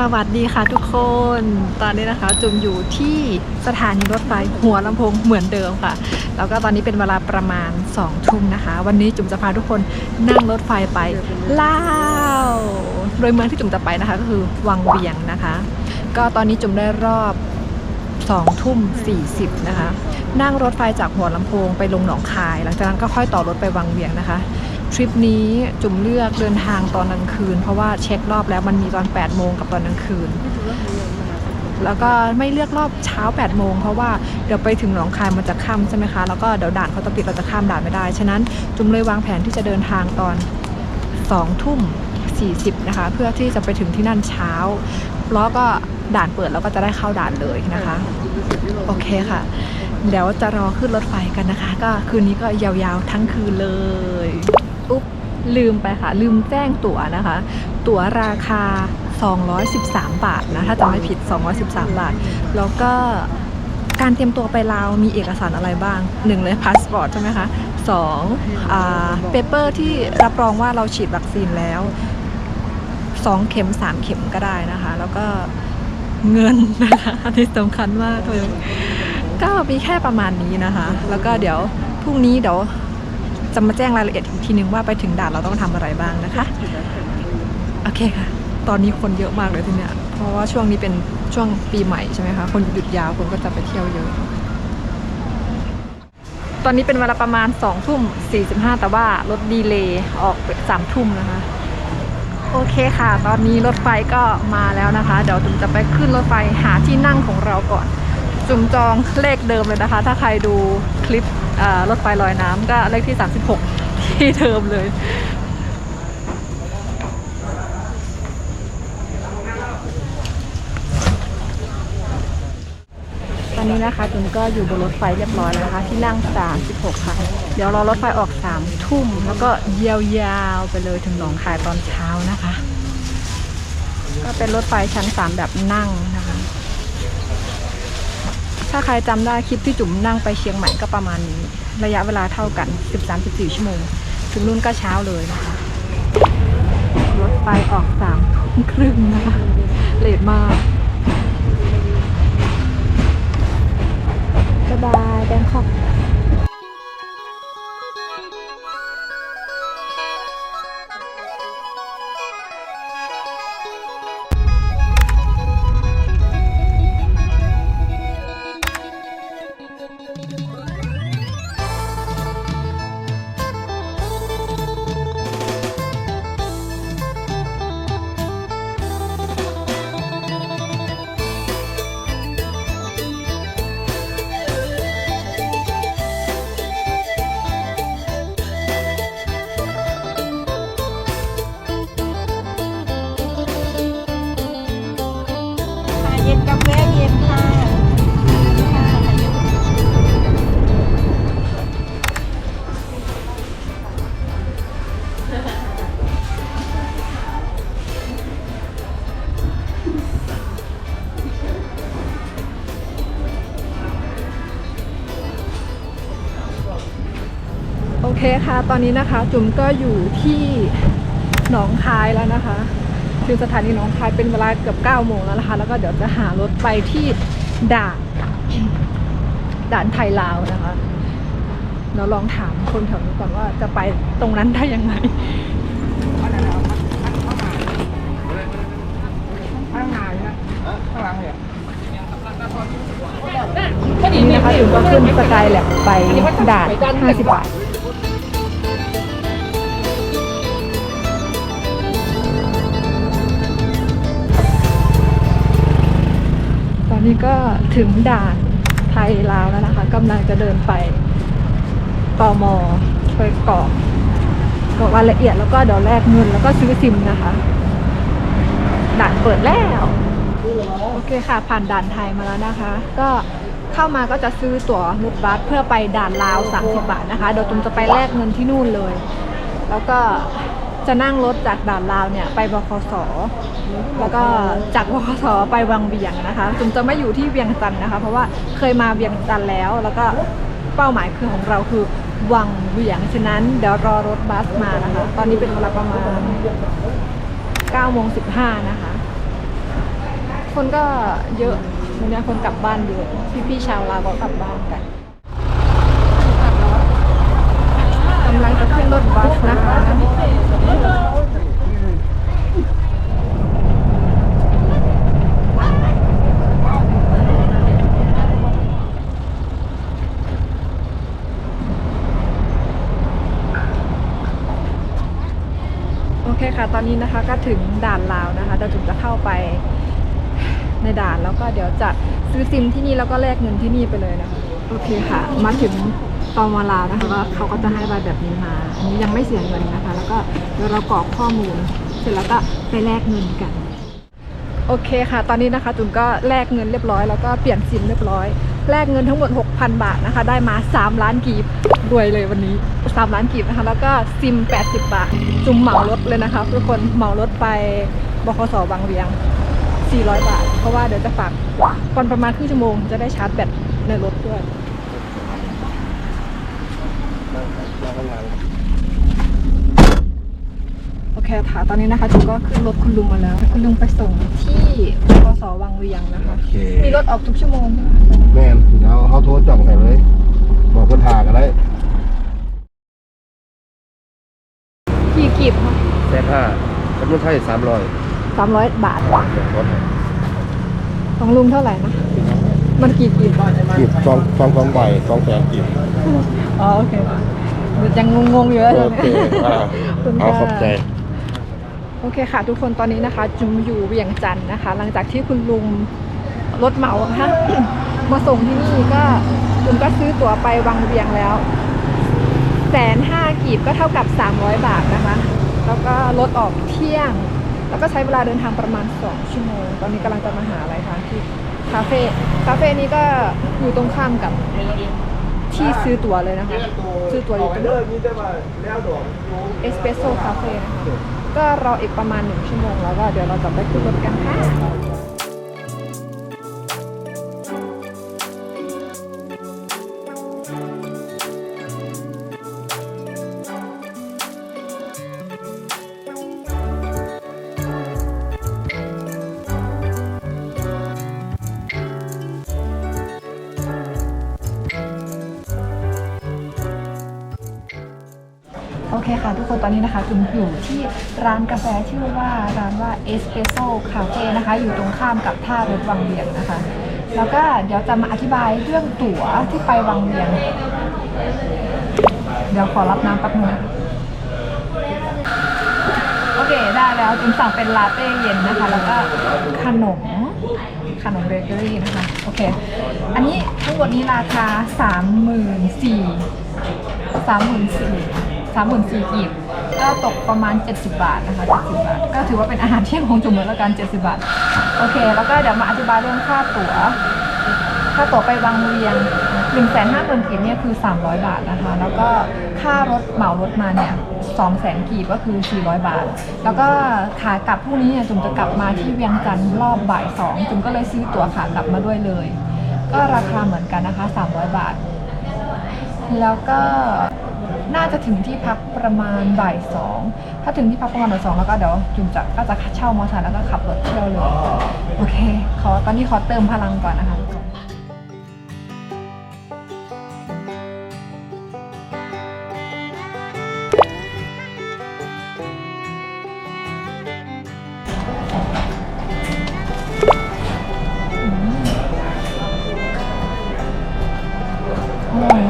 สวัสดีค่ะทุกคน ตอนนี้นะคะจุมอยู่ที่สถานีรถไฟหัวลำโพงเหมือนเดิมค่ะ แล้วก็ตอนนี้เป็นเวลาประมาณ2ทุ่มนะคะ วันนี้จุมจะพาทุกคนนั่งรถไฟไปลาวโดยเมืองที่จุมจะไปนะคะ ก็คือวังเวียงนะคะ ก็ตอนนี้จุมได้รอบ2ทุ่ม40นะคะ นั่งรถไฟจากหัวลำโพงไปลงหนองคาย หลังจากนั้นก็ค่อยต่อรถไปวังเวียงนะคะ ทริปนี้จุ่มเลือกเดินทางตอนกลางคืน เพราะว่าเช็ครอบแล้วมันมีตอน 8 โมงกับตอนกลางคืน แล้วก็ไม่เลือกรอบเช้า 8 โมง เพราะว่าเดี๋ยวไปถึงหนองคายมันจะค่ำใช่ไหมคะ แล้วก็เดี๋ยวด่านเขาจะปิดเราจะข้ามด่านไม่ได้ ฉะนั้นจุ่มเลยวางแผนที่จะเดินทางตอน2ทุ่ม40นะคะ เพื่อที่จะไปถึงที่นั่นเช้าแล้วก็ด่านเปิดแล้วก็จะได้เข้าด่านเลยนะคะ โอเคค่ะ เดี๋ยวจะรอขึ้นรถไฟกันนะคะ ก็คืนนี้ก็ยาวๆทั้งคืนเลย อุ๊บลืมไปค่ะ ลืมแจ้งตั๋วนะคะ ตั๋วราคา 213 บาทนะ ถ้าจำไม่ผิด 213 บาท แล้วก็การเตรียมตัวไปลาวมีเอกสารอะไรบ้างหนึ่งเลยพาสปอร์ตใช่ไหมคะสองอ่าเปเปอร์ที่รับรองว่าเราฉีดวัคซีนแล้วสองเข็มสามเข็มก็ได้นะคะ แล้วก็เงินนะคะอันนี้สำคัญมากเลยก็มีแค่ประมาณนี้นะคะ แล้วก็เดี๋ยวพรุ่งนี้เดี๋ยว จะมาแจ้งรายละเอียดอีกทีนึงว่าไปถึงด่านเราต้องทำอะไรบ้างนะคะ โอเคค่ะ ตอนนี้คนเยอะมากเลยที่เนี่ย เพราะว่าช่วงนี้เป็นช่วงปีใหม่ใช่ไหมคะ คนหยุดยาวคนก็จะไปเที่ยวเยอะ ตอนนี้เป็นเวลาประมาณ2ทุ่ม45 แต่ว่ารถดีเลย์ออก3ทุ่มนะคะ โอเคค่ะ ตอนนี้รถไฟก็มาแล้วนะคะ เดี๋ยวจุมจะไปขึ้นรถไฟหาที่นั่งของเราก่อน จุมจองเลขเดิมเลยนะคะ ถ้าใครดูคลิปรถไฟลอยน้ำก็เลขที่ 36 ที่เดิมเลยตอนนี้นะคะจุนก็อยู่บนรถไฟเรียบร้อยแล้วนะคะ ที่นั่ง 36 ค่ะ เดี๋ยวรอรถไฟออก 3 ทุ่ม แล้วก็ยาวๆไปเลยถึงหนองคายตอนเช้านะคะ ก็เป็นรถไฟชั้น 3 แบบนั่งนะ ถ้าใครจำได้คลิปที่จุ๋มนั่งไปเชียงใหม่ก็ประมาณนี้ ระยะเวลาเท่ากัน 13-14 ชั่วโมง ถึงนู่นก็เช้าเลยนะคะรถไฟออกสามทุ่มครึ่งนะคะเลทมากบ๊ายบายแบงคอก คค่ะ ตอนนี้นะคะ จุ๋มก็อยู่ที่หนองคายแล้วนะคะถึงสถานีหนองคายเป็นเวลาเกือบ9โมงแล้วนะคะ แล้วก็เดี๋ยวจะหารถไปที่ด่านด่านไทยลาวนะคะเราลองถามคนแถวนี้ก่อนว่าจะไปตรงนั้นได้ยังไงนี่นะคะถึงก็ขึ้นสกายแลบไปด่าน 50 บาท นนี้ก็ถึงด่านไทยลาวแล้วนะคะกำลังจะเดินไปตอมอไปกรอกกรอกรายละเอียดแล้วก็เดี๋ยวแลกเงินแล้วก็ซื้อซิมนะคะด่านเปิดแล้ว โอเคค่ะ ผ่านด่านไทยมาแล้วนะคะ ก็เข้ามาก็จะซื้อตั๋วรถบัสเพื่อไปด่านลาว 30 บาทนะคะเดี๋ยวตุมจะไปแลกเงินที่นู่นเลย แล้วก็ จะนั่งรถจากด่านลาวเนี่ยไปบคส แล้วก็จากบคส ไปวังเวียงนะคะตุมจะไม่อยู่ที่เวียงจันทร์นะคะ เพราะว่าเคยมาเวียงจันทร์แล้ว แล้วก็เป้าหมายคือของเราคือวังเวียง ฉะนั้นเดี๋ยวรอรถบัสมานะคะ ตอนนี้เป็นเวลาประมาณ9โมง15 นะคะ คนก็เยอะวันนี้คนกลับบ้านเยอะ พี่ๆชาวลาวก็กลับบ้านกันกำลังจะขึ้นรถบัสนะคะ โอเคค่ะ ตอนนี้นะคะก็ถึงด่านลาวนะคะเดี๋ยวจุ๋มจะเข้าไปในด่านแล้วก็เดี๋ยวจะซื้อซิมที่นี่แล้วก็แลกเงินที่นี่ไปเลยนะคะโอเคค่ะ มาถึงตอมลาวนะคะก็เขาก็จะให้ใบแบบนี้มา อันนี้ยังไม่เสียเงินนะคะ แล้วก็เดี๋ยวเรากรอกข้อมูล เสร็จแล้วก็ไปแลกเงินกัน โอเคค่ะ ตอนนี้นะคะจุ๋มก็แลกเงินเรียบร้อย แล้วก็เปลี่ยนซิมเรียบร้อย แลกเงินทั้งหมด 6,000 บาทนะคะ ได้มา 3 ล้านกีบรวยเลยวันนี้ 3 ล้านกีบนะคะ แล้วก็ซิม 80 บาท จุ่มเหมารถเลยนะคะทุกคนเหมารถไปบคสบางเวียง 400 บาท เพราะว่าเดี๋ยวจะฝากก่อนประมาณครึ่งชั่วโมงจะได้ชาร์จแบตในรถด้วยโอเคค่ะ ตอนนี้นะคะจุก็ขึ้นรถคุณลุงมาแล้ว คุณลุงไปส่งที่ สวังเวียงนะคะ โอเคมีรถออกทุกชั่วโมงใช่ไหมแม่นเดี๋ยวเขาโทรจ่องให้เลย บอกคนทากันได้กี่กีบคะแสนห้าจำนวนไทยสามร้อยสามร้อยบาทรถของลุงเท่าไหร่นะ มันกี่กีบกีบสองสองสองใบสองแสนกีบอ๋อโอเคเดี๋ยวยังงงๆอยู่เลยโอเคอ่าคุณเอาค่ะขอบใจ โอเคค่ะ ทุกคนตอนนี้นะคะ จุมอยู่เวียงจันทร์นะคะ หลังจากที่คุณลุงรถเหมาฮะมาส่งที่นี่ก็จุมก็ซื้อตั๋วไปวังเวียงแล้วแสนห้ากีบก็เท่ากับ 300 บาทนะคะ แล้วก็รถออกเที่ยง แล้วก็ใช้เวลาเดินทางประมาณ 2 ชั่วโมง ตอนนี้กำลังจะมาหาอะไรคะที่คาเฟ่คาเฟ่นี้ก็อยู่ตรงข้ามกับที่ซื้อตั๋วเลยนะคะ ซื้อตั๋วอยู่ตรงเอสเปรสโซ่คาเฟ่นะคะ ก็รออีกประมาณหนึ่งชั่วโมงแล้วก็เดี๋ยวเราจะไปขึ้นรถกันค่ะ คค่ะทุกคนตอนนี้นะคะจุมอยู่ที่ร้านกาแฟชื่อว่าร้านว่าเอสเปรสโซ่คาเฟ่นะคะ อยู่ตรงข้ามกับท่ารถวังเวียงนะคะ แล้วก็เดี๋ยวจะมาอธิบายเรื่องตั๋วที่ไปวังเวียง เดี๋ยวขอรับน้ำแป๊บนึงโอเคได้แล้วจุมสั่งเป็นลาเต้เย็นนะคะ แล้วก็ขนมขนมเบเกอรี่นะคะ โอเค อันนี้ทั้งหมดนี้ราคาสามหมื่นสี่สามหมื่น สามหมื่นสี่กีบก็ตกประมาณ 70 บาทนะคะ70บาท ก็ถือว่าเป็นอาหารเที่ยงของจุ๋มเลยล้วกัน 70 บาท โอเค แล้วก็เดี๋ยวมาอธิบายเรื่องค่าตั๋ว ค่าตั๋วไปวังเวียง1นึ่งแสนห้าหมื่นกีบเนี่ยคือ 300 บาทนะคะ แล้วก็ค่ารถเหมารถมาเนี่ยสองแสนกีบก็คือ 400 บาท แล้วก็ขากลับพรุ่งนี้เนี่ยจุ๋มจะกลับมาที่เวียงจันทร์รอบบ่ายสองจุ๋มก็เลยซื้อตั๋วขากลับมาด้วยเลย ก็ราคาเหมือนกันนะคะ 300 บาท แล้วก็ น่าจะถึงที่พักประมาณบ่ายสองถ้าถึงที่พักประมาณบ่ายสองแล้วก็เดี๋ยวจุ่มจะก็จะเช่ามอเตอร์ไซค์แล้วก็ขับรถเที่ยวเลยโอเค ขอตอนนี้ขอเติมพลังก่อนนะคะอร่อย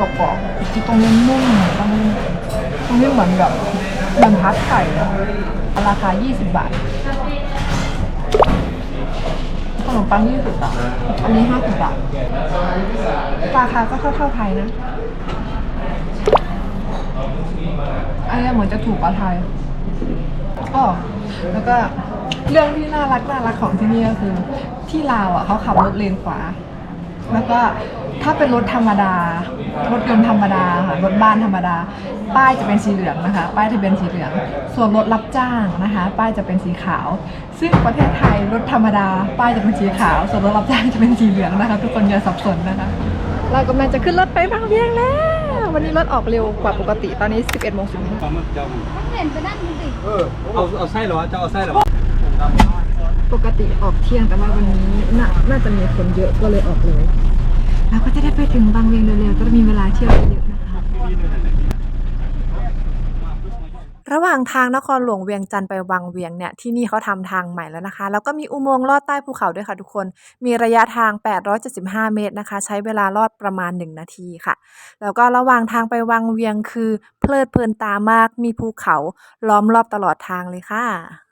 กรอบๆอีกตรงนี้นุ่มตรงนี้ตรงนี้เหมือนแบบเหมือนพัดไข่อะราคา 20 บาทขนมปัง20บาทอันนี้ 50 บาท ราคาก็เท่าเท่าๆไทยนะอันนี้เหมือนจะถูกกว่าไทยอ๋อแล้วก็เรื่องที่น่ารักน่ารักของที่นี่ก็คือ ที่ลาวอะเขาขับรถเลนขวา แล้วก็ ถ้าเป็นรถธรรมดารถยนต์ธรรมดาค่ะรถบ้านธรรมดา ป้ายจะเป็นสีเหลืองนะคะ ป้ายทะเบียนสีเหลือง ส่วนรถรับจ้างนะคะ ป้ายจะเป็นสีขาว ซึ่งประเทศไทยรถธรรมดา ป้ายจะเป็นสีขาว ส่วนรถรับจ้างจะเป็นสีเหลืองนะคะ ทุกคนอย่าสับสนนะคะ เรากำลังจะขึ้นรถไปบางเวียงแล้ว วันนี้รถออกเร็วกว่าปกติตอนนี้ 11โมง15ปลาหมึกเจ้าเห็นไปนั่งดูดิเออเอาเอาไส้เหรอวะจะเอาไส้เหรอวะปกติออกเที่ยงแต่ว่าวันนี้น่าน่าจะมีคนเยอะก็เลยออกเลย แล้วก็จะได้ไปถึงบางเวียงเร็วๆจะมีเวลาเที่ยวเยอะนะคะ ระหว่างทางนครหลวงเวียงจันทร์ไปวังเวียงเนี่ยที่นี่เขาทำทางใหม่แล้วนะคะ แล้วก็มีอุโมงค์ลอดใต้ภูเขาด้วยค่ะทุกคน มีระยะทาง 875 เมตรนะคะ ใช้เวลาลอดประมาณ 1 นาทีค่ะ แล้วก็ระหว่างทางไปวังเวียงคือเพลิดเพลินตามากมีภูเขาล้อมรอบตลอดทางเลยค่ะ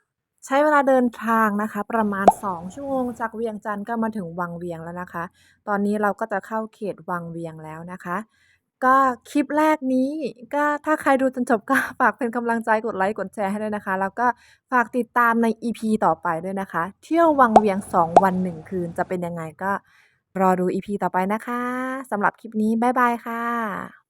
ใช้เวลาเดินทางนะคะ ประมาณ 2 ชั่วโมงจากเวียงจันทร์ก็มาถึงวังเวียงแล้วนะคะ ตอนนี้เราก็จะเข้าเขตวังเวียงแล้วนะคะ ก็คลิปแรกนี้ก็ถ้าใครดูจนจบก็ฝากเป็นกำลังใจกดไลค์กดแชร์ให้ด้วยนะคะ แล้วก็ฝากติดตามใน EP ต่อไปด้วยนะคะ เที่ยววังเวียง 2 วัน 1 คืนจะเป็นยังไงก็รอดู EP ต่อไปนะคะสำหรับคลิปนี้บ๊ายบายค่ะ